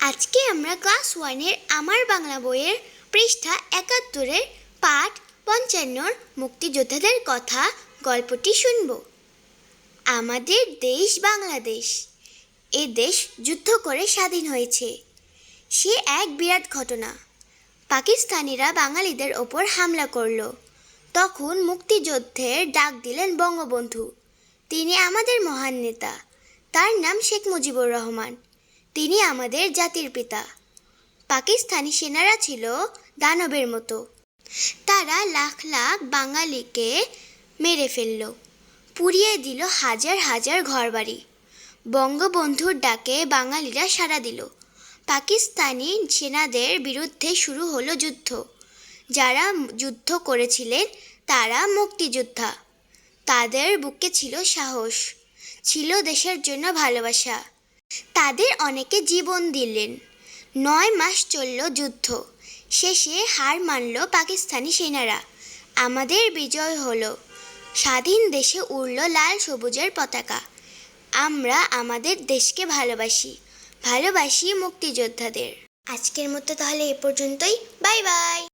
আজকে আমরা ক্লাস ওয়ানের আমার বাংলা বইয়ের পৃষ্ঠা একাত্তরের পাঠ পঞ্চান্নর মুক্তিযোদ্ধাদের কথা গল্পটি শুনব। আমাদের দেশ বাংলাদেশ, এ দেশ যুদ্ধ করে স্বাধীন হয়েছে। সে এক বিরাট ঘটনা। পাকিস্তানিরা বাঙালিদের ওপর হামলা করল। তখন মুক্তিযুদ্ধের ডাক দিলেন বঙ্গবন্ধু। তিনি আমাদের মহান নেতা। তার নাম শেখ মুজিবুর রহমান। তিনি আমাদের জাতির পিতা। পাকিস্তানি সেনারা ছিল দানবের মতো। তারা লাখ লাখ বাঙালিকে মেরে ফেলল, পুড়িয়ে দিল হাজার হাজার ঘরবাড়ি। বঙ্গবন্ধুর ডাকে বাঙালিরা সাড়া দিল। পাকিস্তানি সেনাদের বিরুদ্ধে শুরু হলো যুদ্ধ। যারা যুদ্ধ করেছিলেন তারা মুক্তিযোদ্ধা। তাদের বুকে ছিল সাহস। ছিল দেশের জন্য ভালোবাসা। তাদের অনেকে জীবন দিলেন। নয় মাস চলল যুদ্ধ। শেষে হার মানল পাকিস্তানি সেনারা। আমাদের বিজয় হলো। স্বাধীন দেশে উড়ল লাল সবুজের পতাকা। আমরা আমাদের দেশকে ভালোবাসি। ভালোবাসি মুক্তিযোদ্ধাদের। আজকের মতো তাহলে এ পর্যন্তই। Bye bye.